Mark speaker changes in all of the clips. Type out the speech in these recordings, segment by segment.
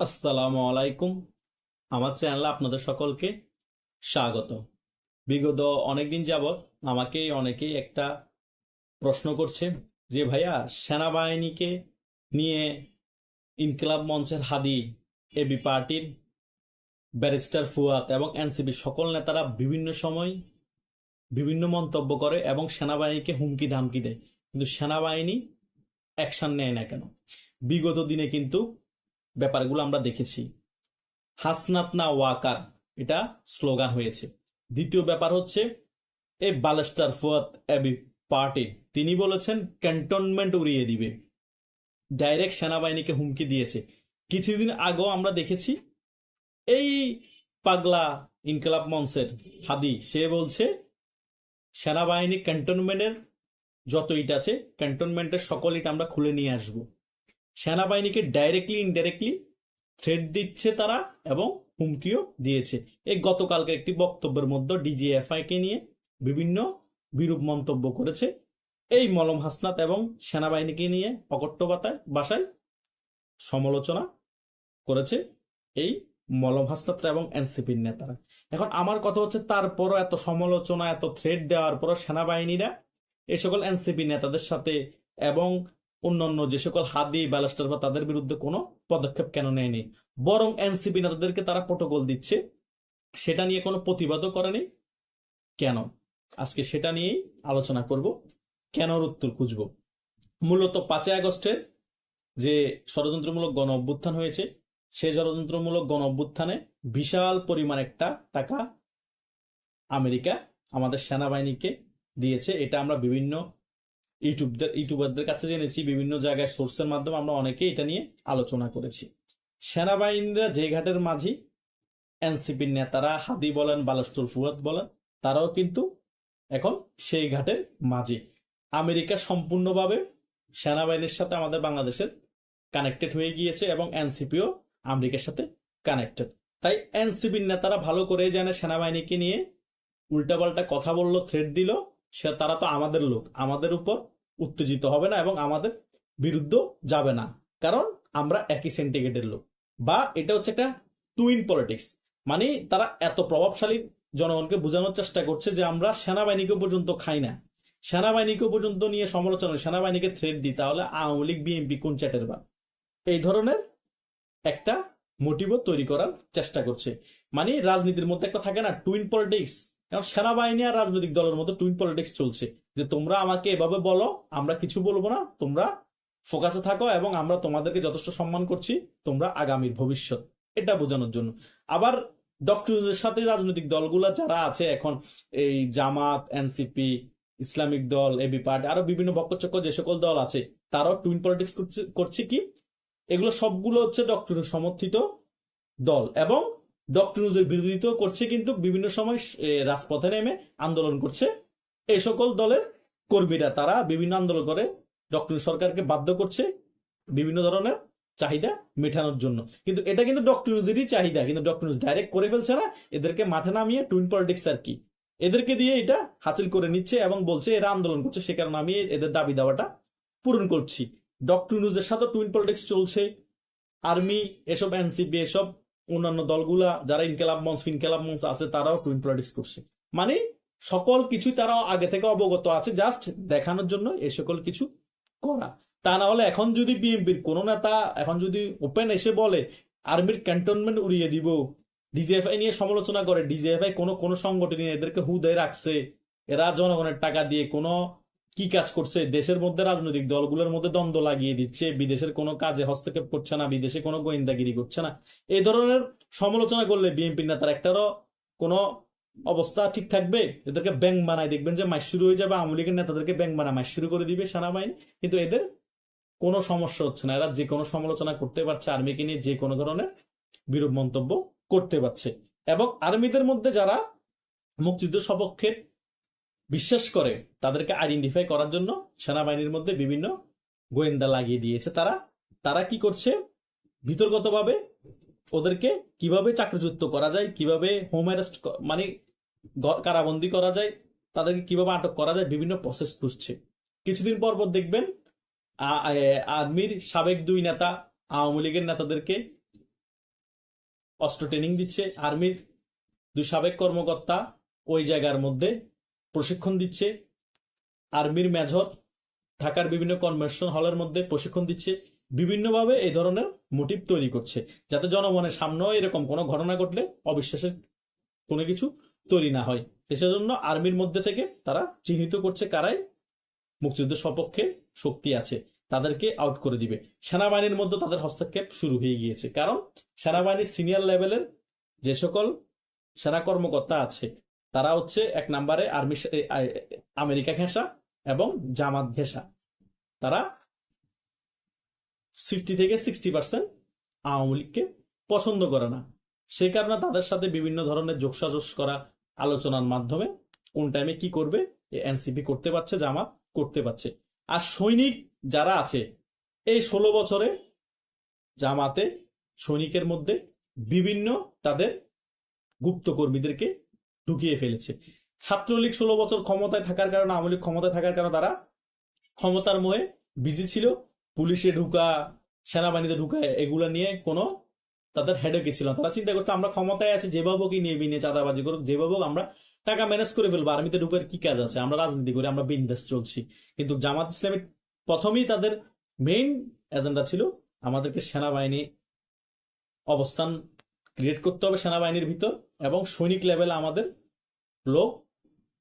Speaker 1: আসসালামু আলাইকুম। আমার চ্যানেলে আপনাদের সকলকে স্বাগত। বিগত অনেকদিন যাবৎ আমাকে অনেকেই একটা প্রশ্ন করছে যে, ভাইয়া, সেনাবাহিনীকে নিয়ে ইনকিলাব মঞ্চের হাদি এবি পার্টির ব্যারিস্টার ফুয়াদ এবং এনসিপি সকল নেতারা বিভিন্ন সময় বিভিন্ন মন্তব্য করে এবং সেনাবাহিনীকে হুমকি ধামকি দেয়। কিন্তু সেনাবাহিনী অ্যাকশন নেয় না কেন? বিগত দিনে কিন্তু ব্যাপারগুলো আমরা দেখেছি। হাসনাত না ওয়াকার, এটা স্লোগান হয়েছে। দ্বিতীয় ব্যাপার হচ্ছে, এ বালেস্টার ফুয়াদ অ্যাবি পার্টি, তিনি বলেছেন, ক্যান্টনমেন্ট উড়িয়ে দিবে। ডাইরেক্ট সেনাবাহিনীকে হুমকি দিয়েছে। কিছুদিন আগেও আমরা দেখেছি, এই পাগলা ইনকলাব মঞ্চের হাদি, সে বলছে, সেনাবাহিনী ক্যান্টনমেন্টের যত ইট আছে, ক্যান্টনমেন্টের সকল ইট আমরা খুলে নিয়ে আসব। সেনাবাহিনীকে ডাইরেক্টলি ইনডাইরেক্টলি থ্রেট দিচ্ছে তারা এবং হুমকিও দিয়েছে। এই গতকালকে একটি বক্তব্যের মধ্যে ডিজিএফআই কে নিয়ে বিভিন্ন বিরূপ মন্তব্য করেছে। এই মলম হাসনাত এবং সেনাবাহিনীকে নিয়ে অকট্য বাতায়, বাসায় সমালোচনা করেছে এই মলম হাসনাত এবং এনসিপির নেতারা। এখন আমার কথা হচ্ছে, তারপরও এত সমালোচনা, এত থ্রেট দেওয়ার পরও সেনাবাহিনীরা এই সকল এনসিপি নেতাদের সাথে এবং অন্যান্য যে সকল হাদি, ব্যালাস্টার বা তাদের বিরুদ্ধে কোনো পদক্ষেপ কেন নেয়নি? বরং এনসিপি নেতাদেরকে তারা প্রোটোকল দিচ্ছে, সেটা নিয়ে কোনো প্রতিবাদও করেনি। কেন? আজকে সেটা নিয়েই আলোচনা করব। কেন উত্তর খুঁজব? মূলত পাঁচই আগস্টের যে ষড়যন্ত্রমূলক গণ অভ্যুত্থান হয়েছে, সেই ষড়যন্ত্রমূলক গণ অভ্যুত্থানে বিশাল পরিমাণ একটা টাকা আমেরিকা আমাদের সেনাবাহিনীকে দিয়েছে। এটা আমরা বিভিন্ন ইউটিউবদের ইউটিউবারদের কাছে জেনেছি, বিভিন্ন জায়গায় সোর্সের মাধ্যমে আমরা অনেকেই এটা নিয়ে আলোচনা করেছি। সেনাবাহিনীরা যে ঘাটের মাঝি, এনসিপির নেতারা, হাদি বলেন বালাস্টুল ফুয়াদ বলেন, তারাও কিন্তু এখন সেই ঘাটের মাঝি। আমেরিকা সম্পূর্ণভাবে সেনাবাহিনীর সাথে আমাদের বাংলাদেশের কানেক্টেড হয়ে গিয়েছে এবং এনসিপিও আমেরিকার সাথে কানেক্টেড তাই এনসিপির নেতারা ভালো করে জানে, সেনাবাহিনীকে নিয়ে উল্টাপাল্টা কথা বলল থ্রেট দিল সে তারা তো আমাদের লোক। আমাদের উপর উত্তেজিত হবে না এবং আমাদের বিরুদ্ধ যাবে না। কারণ আমরা একই সেন্টিগ্রেটের লোক। বা এটা হচ্ছে একটা টুইন পলিটিক্স মানে তারা এত প্রভাবশালী জনগণকে বোঝানোর চেষ্টা করছে যে আমরা সেনাবাহিনীকে পর্যন্ত খাই না। সেনাবাহিনীকে পর্যন্ত নিয়ে সমালোচনা সেনাবাহিনীকে থ্রেট দিই। তাহলে আওয়ামী লীগ, বিএনপি কোন চ্যাটের বা এই ধরনের একটা মোটিভও তৈরি করার চেষ্টা করছে। মানে রাজনীতির মধ্যে একটা থাকে না টুইন পলিটিক্স সেনাবাহিনী আর রাজনৈতিক দলের মধ্যে টুইন পলিটিক্স চলছে। যে তোমরা আমাকে এভাবে বলো, আমরা কিছু বলব না, তোমরা ফোকাসে থাকো এবং আমরা তোমাদেরকে যথেষ্ট সম্মান করছি, তোমরা আগামীর ভবিষ্যৎ। এটা বোঝানোর জন্য। আবার ডক্টরের সাথে রাজনৈতিক দলগুলা যারা আছে, এখন এই জামাত এনসিপি ইসলামিক দল এবি পার্টি আরও বিভিন্ন বক্তচক্য যে সকল দল আছে, তারাও টুইন পলিটিক্স করছে কি? এগুলো সবগুলো হচ্ছে ডক্টরের সমর্থিত দল এবং ডক্টর বিরোধিতা করছে কিন্তু বিভিন্ন সময় রাজপথে নেমে আন্দোলন করছে। এই সকল দলের কর্মীরা, তারা বিভিন্ন আন্দোলন করে। ডক্টর সরকারকে বাধ্য করছে বিভিন্ন ধরনের চাহিদা মেটানোর জন্য। কিন্তু এটা কিন্তু ডক্টর চাহিদা। কিন্তু ডক্টর ডাইরেক্ট করে ফেলছে না। এদেরকে মাঠে নামিয়ে টুইন পলিটিক্স আর কি। এদেরকে দিয়ে এটা হাসিল করে নিচ্ছে এবং বলছে এরা আন্দোলন করছে, সে কারণে আমি এদের দাবি দাওয়াটা পূরণ করছি। ডক্টর নিউজের সাথে টুইন পলিটিক্স চলছে। আর্মি এসব এনসিপি এসব অন্যান্য দলগুলা, যারা ইনকেলাব মঞ্চ, ফিনকেলাব মঞ্চ আছে, তারাও টুইন পলিটিক্স করছে। মানে সকল কিছুই তারা আগে থেকে অবগত আছে জাস্ট দেখানোর জন্য এই সকল কিছু করা। তা না হলে এখন যদি বিএনপির কোন নেতা, এখন যদি ওপেন এসে বলে, আর্মির ক্যান্টনমেন্ট উড়িয়ে দিব ডিজিএফআই নিয়ে সমালোচনা করে ডিজিএফআই কোনো কোনো সংগঠন এদেরকে হুদায় রাখছে, এরা জনগণের টাকা দিয়ে কোনো কি কাজ করছে, দেশের মধ্যে রাজনৈতিক দলগুলোর মধ্যে দ্বন্দ্ব লাগিয়ে দিচ্ছে, বিদেশের কোনো কাজে হস্তক্ষেপ করছে না, বিদেশে কোনো গোয়েন্দাগিরি করছে না। এই ধরনের সমালোচনা করলে বিএনপি নেতার একটারও কোনো অবস্থা ঠিক থাকবে? এদেরকে ব্যাংক বানায় দেখবেন যে মাস শুরু হয়ে যাবে, আওয়ামী লীগের নেতাদেরকে ব্যাংক বানায় মাস শুরু করে দিবে সেনাবাহিনী। কিন্তু এদের কোনো সমস্যা হচ্ছে না। এরা যে কোনো সমালোচনা করতে পারছে, আর্মিকে নিয়ে যে কোনো ধরনের বিরূপ মন্তব্য করতে পারছে। এবং আর্মিদের মধ্যে যারা মুক্তিযুদ্ধ সপক্ষের বিশ্বাস করে তাদেরকে আইডেন্টিফাই করার জন্য সেনাবাহিনীর মধ্যে বিভিন্ন গোয়েন্দা লাগিয়ে দিয়েছে তারা। তারা কি করছে? ভিতরগতভাবে ওদেরকে কীভাবে চাকরিযুক্ত করা যায়, কীভাবে হোম অ্যারেস্ট মানে কারাবন্দি করা যায়, তাদেরকে কীভাবে আটক করা যায়, বিভিন্ন প্রসেস খুঁজছে। কিছুদিন পর পর দেখবেন আর্মির সাবেক দুই নেতা, আওয়ামী লীগের নেতাদেরকে অস্ত্র ট্রেনিং দিচ্ছে। আর্মির দুই সাবেক কর্মকর্তা ওই জায়গার মধ্যে প্রশিক্ষণ দিচ্ছে। আর্মির মেজর, ঢাকার বিভিন্ন কনভেনশন হলের মধ্যে প্রশিক্ষণ দিচ্ছে। বিভিন্নভাবে এই ধরনের মোটিভ তৈরি করছে, যাতে জনমনের সামনেও এরকম কোনো ঘটনা ঘটলে অবিশ্বাসের কোনো কিছু তৈরি না হয়। সেজন্য আর্মির মধ্যে থেকে তারা চিহ্নিত করছে কারাই মুক্তিযুদ্ধের সপক্ষে শক্তি আছে, তাদেরকে আউট করে দিবে। সেনাবাহিনীর মধ্যে তাদের হস্তক্ষেপ শুরু হয়ে গিয়েছে, কারণ সেনাবাহিনীর সিনিয়র লেভেলের যে সকল সেনা কর্মকর্তা আছে তারা হচ্ছে এক নাম্বারে আর্মি আমেরিকা ঘেঁষা এবং জামাত ঘেঁষা। তারা ফিফটি থেকে সিক্সটি পার্সেন্ট আওয়ামী লীগকে পছন্দ করে না। সেই কারণে তাদের সাথে বিভিন্ন ধরনের যোগসাজস করা আলোচনার মাধ্যমে কোন টাইমে কি করবে এনসিপি করতে পারছে, জামাত করতে পারছে। আর সৈনিক যারা আছে, এই ষোলো বছরে জামাতে সৈনিকের মধ্যে বিভিন্ন তাদের গুপ্ত কর্মীদেরকে ঢুকিয়ে ফেলেছে। ছাত্রলীগ ষোলো বছর ক্ষমতায় থাকার কারণে, আওয়ামী লীগ ক্ষমতায় থাকার কারণে তারা ক্ষমতার মোহে বিজি ছিল। পুলিশে ঢুকা, সেনাবাহিনীতে ঢুকা, এগুলা নিয়ে কোনো তাদের হেডেকে ছিল তারা চিন্তা করতো, আমরা ক্ষমতায় আছি, যেভাবে কি নিয়ে বিনে চাঁদাবাজি করুক, যেভাবে আমরা টাকা ম্যানেজ করে ফেলব। আর্মিতে ঢুকার কি কাজ আছে? আমরা রাজনীতি করি, আমরা বিন্দাস চলছি। কিন্তু জামাত ইসলামের প্রথমেই তাদের মেইন এজেন্ডা ছিল আমাদেরকে সেনাবাহিনী অবস্থান ক্রিয়েট করতে হবে সেনাবাহিনীর ভিতর এবং সৈনিক লেভেলে আমাদের লোক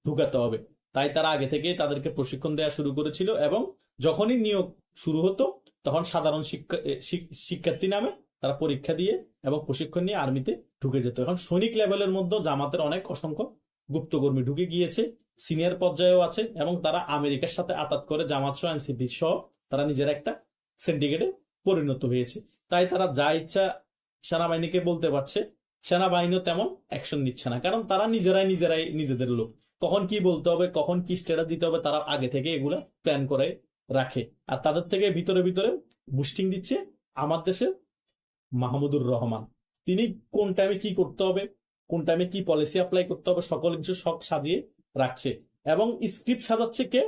Speaker 1: ঢুকাতে হবে। তাই তারা আগে থেকে তাদেরকে প্রশিক্ষণ দেওয়া শুরু করেছিল এবং যখনই নিয়োগ শুরু হতো, তখন সাধারণ শিক্ষা শিক- শিক্ষার্থী নামে তারা পরীক্ষা দিয়ে এবং প্রশিক্ষণ নিয়ে আর্মিতে ঢুকে যেত। এখন সৈনিক লেভেলের মধ্যে জামাতের অনেক অসংখ্য গুপ্তকর্মী ঢুকে গিয়েছে সিনিয়র পর্যায়েও আছে এবং তারা আমেরিকার সাথে আতাত করে জামাত সহ এনসিপি সহ তারা নিজের একটা সিন্ডিকেটে পরিণত হয়েছে। তাই তারা যা ইচ্ছা সেনাবাহিনীকে বলতে পারছে, সেনাবাহিনীও তেমন অ্যাকশন নিচ্ছে না। কারণ তারা নিজেরাই নিজেরাই নিজেদের লোক। কখন কি বলতে হবে, কখন কি স্ট্যাটাস দিতে হবে, তারা আগে থেকে এগুলা প্ল্যান করে রাখে। আর তাদের থেকে ভিতরে ভিতরে বুস্টিং দিচ্ছে আমার দেশের মাহমুদুর রহমান। তিনি কোন টাইমে কি করতে হবে, কোন টাইমে কি পলিসি অ্যাপ্লাই করতে হবে, সকল কিছু সব সাজিয়ে রাখছে। এবং স্ক্রিপ্ট সাজাচ্ছে কে?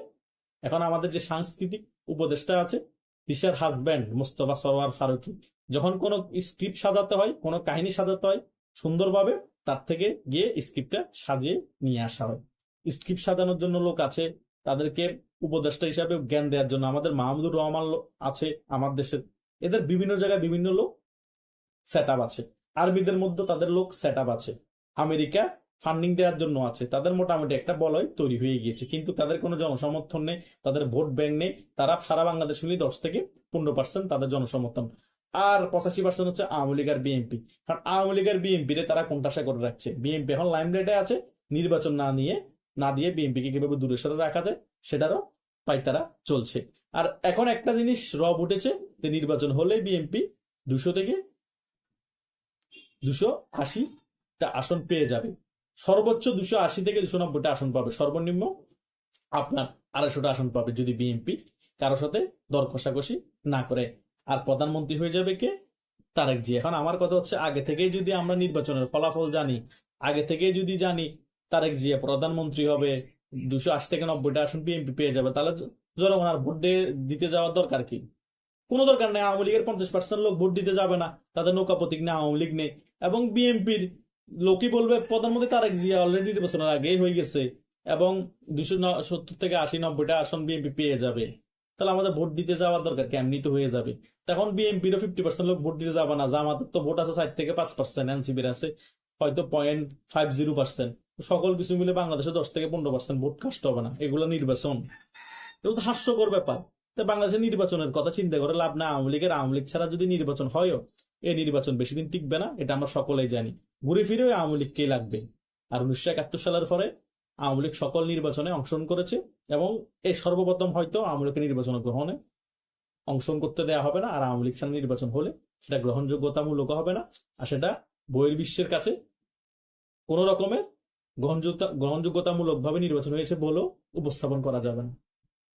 Speaker 1: এখন আমাদের যে সাংস্কৃতিক উপদেষ্টা আছে দিশার হাজব্যান্ড মুস্তফা সরওয়ার ফারুকি। যখন কোনো স্ক্রিপ্ট সাজাতে হয়, কোনো কাহিনী সাজাতে হয়, সুন্দরভাবে তার থেকে গিয়ে স্ক্রিপ্টটা সাজিয়ে নিয়ে আসা হয়। স্ক্রিপ্ট সাজানোর জন্য লোক আছে, তাদেরকে উপদেষ্টা হিসাবে জ্ঞান দেওয়ার জন্য। আমাদের মাহমুদুর রহমান আছে আমার দেশের। এদের বিভিন্ন জায়গায় বিভিন্ন লোক সেট আছে। আরবিদের মধ্যে তাদের লোক সেট আছে। আমেরিকা ফান্ডিং দেওয়ার জন্য আছে। তাদের মোটামুটি একটা বলয় তৈরি হয়ে গিয়েছে। কিন্তু তাদের কোনো জনসমর্থন নেই, তাদের ভোট ব্যাংক নেই, তারা সারা বাংলাদেশ মিলিয়ে দশ থেকে পনেরো পার্সেন্ট তাদের জনসমর্থন। আর পঁচাশি পার্সেন্ট হচ্ছে আওয়ামী লীগ আর বিএনপি। কারণ আওয়ামী লীগ আর বিএনপি রে তারা কোনটাশা করে রাখছে? বিএনপি এখন লাইমলাইটে আছে, নির্বাচন না নিয়ে, না দিয়ে বিএনপি কে কীভাবে দূরে সরে রাখা যায়, সেটারও পাই তারা চলছে। আর এখন একটা জিনিস রব উঠেছে যে নির্বাচন হলে বিএনপি দুশো থেকে দুশো আশিটা আসন পেয়ে যাবে। সর্বোচ্চ দুশো আশি থেকে দুশো নব্বইটা আসন পাবে। সর্বনিম্ন আপনার আড়াইশোটা আসন পাবে যদি বিএনপি কারোর সাথে দর কষাকষি না করে। আর প্রধানমন্ত্রী হয়ে যাবে কে? তারেক জি। এখন আমার কথা হচ্ছে, আগে থেকেই যদি আমরা নির্বাচনের ফলাফল জানি, আগে থেকেই যদি জানি তারেক জিয়া প্রধানমন্ত্রী হবে, দুশো আশি থেকে নব্বইটা আসন বিএনপি পেয়ে যাবে, তাহলে জনগণ আর ভোট দিতে যাওয়ার দরকার কি? কোনো দরকার নেই, আওয়ামী লীগের পঞ্চাশ পার্সেন্ট লোক ভোট দিতে যাবে না, তাদের নৌকা প্রতীক নেই, আওয়ামী লীগ নেই। এবং বিএনপির লোকই বলবে, প্রধানমন্ত্রী তারেক জিয়া অলরেডি নির্বাচনের আগেই হয়ে গেছে এবং দুশো সত্তর থেকে আশি নব্বইটা আসন বিএনপি পেয়ে যাবে। তাহলে আমাদের ভোট দিতে যাওয়ার দরকার কেমনি তো হয়ে যাবে। তখন বিএনপিরও ফিফটি পার্সেন্ট লোক ভোট দিতে যাবে না। জামাতের তো ভোট আছে ষাট থেকে পাঁচ পার্সেন্ট এনসিপির আছে। হয়তো পয়েন্ট ফাইভ জিরো পার্সেন্ট সকল কিছু মিলে বাংলাদেশে দশ থেকে পনেরো পার্সেন্ট ভোট কাস্ট হবে না। এগুলো নির্বাচন। এগুলো তো হাস্যকর ব্যাপার। বাংলাদেশের নির্বাচনের কথা চিন্তা করে লাভ না। আওয়ামী লীগের আওয়ামী লীগ ছাড়া যদি নির্বাচন হয়ও এই নির্বাচন বেশি দিন টিকবে না, এটা আমরা সকলেই জানি। ঘুরে ফিরে আওয়ামী লীগকেই লাগবে? আর উনিশশো একাত্তর সালের পরে আওয়ামী লীগ সকল নির্বাচনে অংশগ্রহণ করেছে এবং এই সর্বপ্রথম হয়তো আওয়ামী লীগের নির্বাচন গ্রহণে অংশগ্রহণ করতে দেওয়া হবে না, আর আওয়ামী লীগ ছাড়া নির্বাচন হলে সেটা গ্রহণযোগ্যতামূলক হবে না, আর সেটা বহির্বিশ্বের কাছে কোন রকমের গ্রহণযোগ্যতা গ্রহণযোগ্যতামূলক ভাবে নির্বাচন হয়েছে বলেও উপস্থাপন করা যাবে না।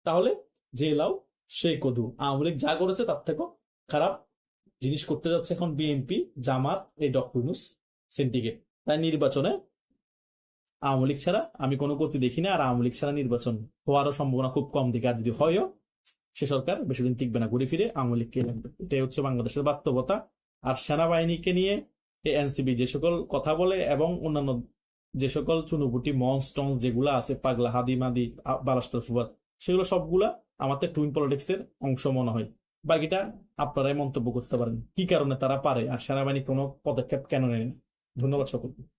Speaker 1: তাহলে যে লাও সেই কদু। আওয়ামী লীগ যা করেছে তার থেকেও খারাপ জিনিস করতে যাচ্ছে এখন বিএনপি জামাত, এই ডক্টর ইউনুস সিন্ডিকেট তাই নির্বাচনে আওয়ামী লীগ ছাড়া আমি কোনো গতি দেখি না, আর আওয়ামী লীগ ছাড়া নির্বাচন হওয়ারও সম্ভাবনা খুব কম। দিকে আর যদি হয়ও, সে সরকার বেশি দিন টিকবে না ঘুরে ফিরে, আওয়ামী লীগকে এটাই হচ্ছে বাংলাদেশের বাস্তবতা। আর সেনাবাহিনীকে নিয়ে এনসিবি যে সকল কথা বলে এবং অন্যান্য যে সকল চুনুপুটি মঞ্চ টঞ্চ যেগুলো আছে, পাগলা হাদি মাদি বারাস্টার ফুবাদ সেগুলো সবগুলা আমাদের টুইন পলিটিক্স এর অংশ মনে হয়। বাকিটা আপনারাই মন্তব্য করতে পারেন। কি কারণে তারা পারে? আর সেনাবাহিনী কোনো পদক্ষেপ কেন নেয় ধন্যবাদ সকলকে।